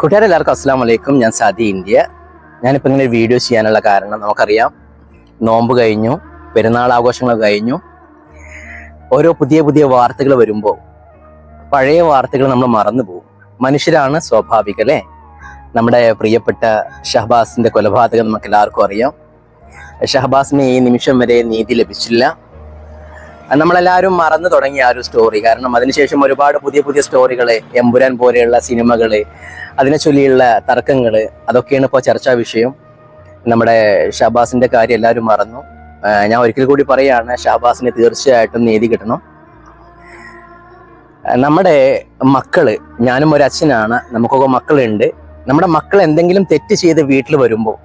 കൂട്ടുകാരെല്ലാവർക്കും അസ്സാം വലൈക്കും ഞാൻ സാദി ഇന്ത്യ. ഞാനിപ്പോൾ ഇങ്ങനെ വീഡിയോ ചെയ്യാനുള്ള കാരണം നമുക്കറിയാം. നോമ്പ് കഴിഞ്ഞു പെരുന്നാൾ ആഘോഷങ്ങൾ കഴിഞ്ഞു. ഓരോ പുതിയ പുതിയ വാർത്തകൾ വരുമ്പോൾ പഴയ വാർത്തകൾ നമ്മൾ മറന്നു പോകും. മനുഷ്യരാണ് സ്വാഭാവിക അല്ലേ? നമ്മുടെ പ്രിയപ്പെട്ട ഷഹബാസിന്റെ കൊലപാതകം നമുക്ക് എല്ലാവർക്കും അറിയാം. ഷഹബാസിന് ഈ നിമിഷം വരെ നീതി ലഭിച്ചില്ല. നമ്മളെല്ലാവരും മറന്നു തുടങ്ങിയ ആ ഒരു സ്റ്റോറി കാരണം അതിനുശേഷം ഒരുപാട് പുതിയ പുതിയ സ്റ്റോറികൾ എമ്പുരാൻ പോലെയുള്ള സിനിമകൾ അതിനെ ചൊല്ലിയുള്ള തർക്കങ്ങൾ അതൊക്കെയാണ് ഇപ്പോൾ ചർച്ചാ വിഷയം. നമ്മുടെ ഷാബാസിന്റെ കാര്യം എല്ലാവരും മറന്നു. ഞാൻ ഒരിക്കൽ കൂടി പറയാണ് ഷാബാസിന് തീർച്ചയായിട്ടും നീതി കിട്ടണം. നമ്മുടെ മക്കൾ ഞാനും ഒരു അച്ഛനാണ് നമുക്കൊക്കെ മക്കളുണ്ട്. നമ്മുടെ മക്കൾ എന്തെങ്കിലും തെറ്റ് ചെയ്ത് വീട്ടിൽ വരുമ്പോൾ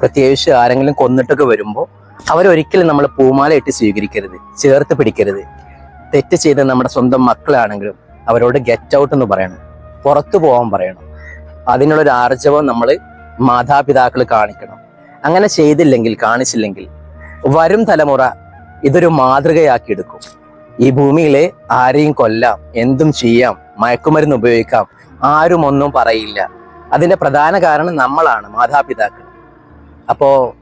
പ്രത്യേകിച്ച് ആരെങ്കിലും കൊന്നിട്ടൊക്കെ വരുമ്പോൾ അവരൊരിക്കലും നമ്മൾ പൂമാല ഇട്ട് സ്വീകരിക്കരുത് ചേർത്ത് പിടിക്കരുത്. തെറ്റ് ചെയ്ത നമ്മുടെ സ്വന്തം മക്കളാണെങ്കിലും അവരോട് ഗെറ്റ് ഔട്ട് എന്ന് പറയണം പുറത്തു പോകാൻ പറയണം. അതിനുള്ളൊരു ആർജവം നമ്മൾ മാതാപിതാക്കൾ കാണിക്കണം. അങ്ങനെ ചെയ്തില്ലെങ്കിൽ കാണിച്ചില്ലെങ്കിൽ വരും തലമുറ ഇതൊരു മാതൃകയാക്കി എടുക്കും. ഈ ഭൂമിയിലെ ആരെയും കൊല്ലാം എന്തും ചെയ്യാം മയക്കുമരുന്ന് ഉപയോഗിക്കാം ആരും ഒന്നും പറയില്ല. അതിന്റെ പ്രധാന കാരണം നമ്മളാണ് മാതാപിതാക്കൾ അപ്പോ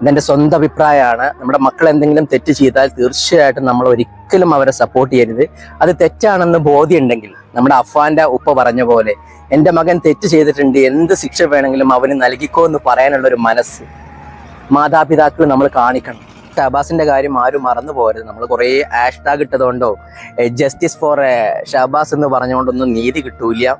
ഇതെന്റെ സ്വന്തം അഭിപ്രായമാണ്. നമ്മുടെ മക്കൾ എന്തെങ്കിലും തെറ്റ് ചെയ്താൽ തീർച്ചയായിട്ടും നമ്മൾ ഒരിക്കലും അവരെ സപ്പോർട്ട് ചെയ്യരുത്. അത് തെറ്റാണെന്ന് ബോധ്യമുണ്ടെങ്കിൽ നമ്മുടെ അഫാന്റെ ഉപ്പ പറഞ്ഞ പോലെ എന്റെ മകൻ തെറ്റ് ചെയ്തിട്ടുണ്ട് എന്ത് ശിക്ഷ വേണമെങ്കിലും അവന് നൽകിക്കോ എന്ന് പറയാനുള്ള ഒരു മനസ്സ് മാതാപിതാക്കൾ നമ്മൾ കാണിക്കണം. ഷഹബാസിന്റെ കാര്യം ആരും മറന്നു പോകരുത്. നമ്മൾ കുറേ ഹാഷ്ടാഗ് ഇട്ടതുകൊണ്ടോ ജസ്റ്റിസ് ഫോർ ഷഹബാസ് എന്ന് പറഞ്ഞുകൊണ്ടൊന്നും നീതി കിട്ടൂല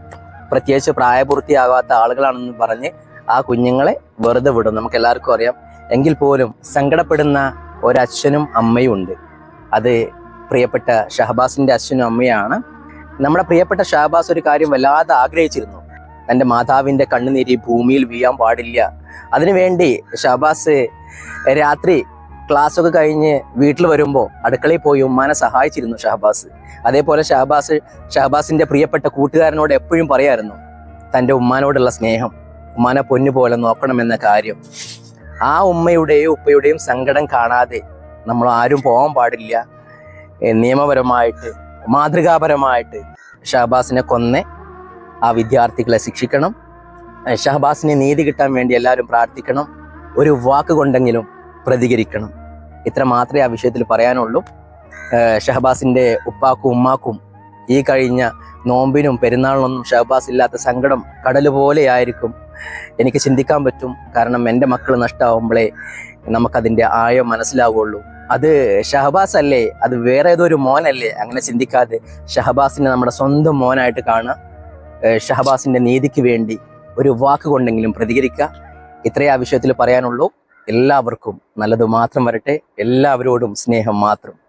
പ്രത്യേകിച്ച് പ്രായപൂർത്തിയാകാത്ത ആളുകളാണെന്ന് പറഞ്ഞ് ആ കുഞ്ഞുങ്ങളെ വെറുതെ വിടും. നമുക്ക് എല്ലാവർക്കും അറിയാം. എങ്കിൽ പോലും സങ്കടപ്പെടുന്ന ഒരച്ഛനും അമ്മയും ഉണ്ട്. അത് പ്രിയപ്പെട്ട ഷഹബാസിന്റെ അച്ഛനും അമ്മയാണ്. നമ്മുടെ പ്രിയപ്പെട്ട ഷഹബാസ് ഒരു കാര്യം വല്ലാതെ ആഗ്രഹിച്ചിരുന്നു. തന്റെ മാതാവിന്റെ കണ്ണുനീരി ഭൂമിയിൽ വീയാൻ പാടില്ല. അതിനുവേണ്ടി ഷഹബാസ് രാത്രി ക്ലാസ് ഒക്കെ കഴിഞ്ഞ് വീട്ടിൽ വരുമ്പോൾ അടുക്കളയിൽ പോയി ഉമ്മാനെ സഹായിച്ചിരുന്നു ഷഹബാസ്. അതേപോലെ ഷഹബാസ് ഷഹബാസിന്റെ പ്രിയപ്പെട്ട കൂട്ടുകാരനോട് എപ്പോഴും പറയായിരുന്നു തന്റെ ഉമ്മാനോടുള്ള സ്നേഹം ഉമ്മാനെ പൊന്നു പോലെ നോക്കണമെന്ന കാര്യം. ആ ഉമ്മയുടെയും ഉപ്പയുടെയും സങ്കടം കാണാതെ നമ്മൾ ആരും പോകാൻ പാടില്ല. നിയമപരമായിട്ട് മാതൃകാപരമായിട്ട് ഷഹബാസിനെ കൊന്ന് ആ വിദ്യാർത്ഥികളെ ശിക്ഷിക്കണം. ഷഹബാസിനെ നീതി കിട്ടാൻ വേണ്ടി എല്ലാവരും പ്രാർത്ഥിക്കണം. ഒരു വാക്ക് കൊണ്ടെങ്കിലും പ്രതികരിക്കണം. ഇത്ര മാത്രമേ ആ വിഷയത്തിൽ പറയാനുള്ളൂ. ഷഹബാസിന്റെ ഉപ്പാക്കും ഉമ്മാക്കും ഈ കഴിഞ്ഞ നോമ്പിനും പെരുന്നാളിനൊന്നും ഷഹബാസ് ഇല്ലാത്ത സങ്കടം കടൽ പോലെയായിരിക്കും എനിക്ക് ചിന്തിക്കാൻ പറ്റും. കാരണം എന്റെ മക്കൾ നഷ്ടമാവുമ്പോഴേ നമുക്കതിന്റെ ആഴം മനസ്സിലാവുള്ളൂ. അത് ഷഹബാസ് അല്ലേ അത് വേറെ ഏതോ ഒരു മോനല്ലേ? അങ്ങനെ ചിന്തിക്കാതെ ഷഹബാസിനെ നമ്മുടെ സ്വന്തം മോനായിട്ട് കാണുക ഷഹബാസിന്റെ നീതിക്ക് വേണ്ടി ഒരു വാക്ക് കൊണ്ടെങ്കിലും പ്രതികരിക്കുക ഇത്രയേ ആ വിഷയത്തിൽ പറയാനുള്ളൂ. എല്ലാവർക്കും നല്ലത് മാത്രം വരട്ടെ. എല്ലാവരോടും സ്നേഹം മാത്രം.